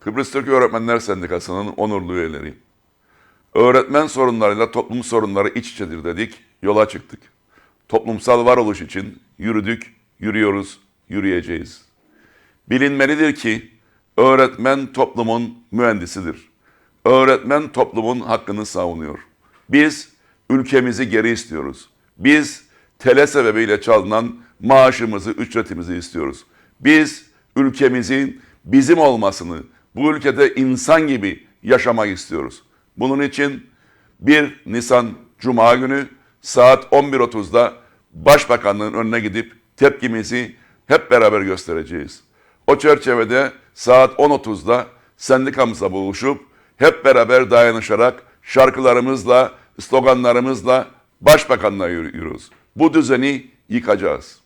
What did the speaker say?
Kıbrıs Türk Öğretmenler Sendikası'nın onurlu üyeleri. Öğretmen sorunlarıyla toplum sorunları iç içedir dedik, yola çıktık. Toplumsal varoluş için yürüdük, yürüyoruz, yürüyeceğiz. Bilinmelidir ki öğretmen toplumun mühendisidir. Öğretmen toplumun hakkını savunuyor. Biz ülkemizi geri istiyoruz. Biz tele sebebiyle çalınan maaşımızı, ücretimizi istiyoruz. Biz ülkemizin bizim olmasını, bu ülkede insan gibi yaşamak istiyoruz. Bunun için 1 Nisan Cuma günü saat 11.30'da Başbakanlığın önüne gidip tepkimizi hep beraber göstereceğiz. O çerçevede saat 10.30'da sendikamızla buluşup hep beraber dayanışarak şarkılarımızla, sloganlarımızla Başbakanlığa yürüyoruz. Bu düzeni yıkacağız.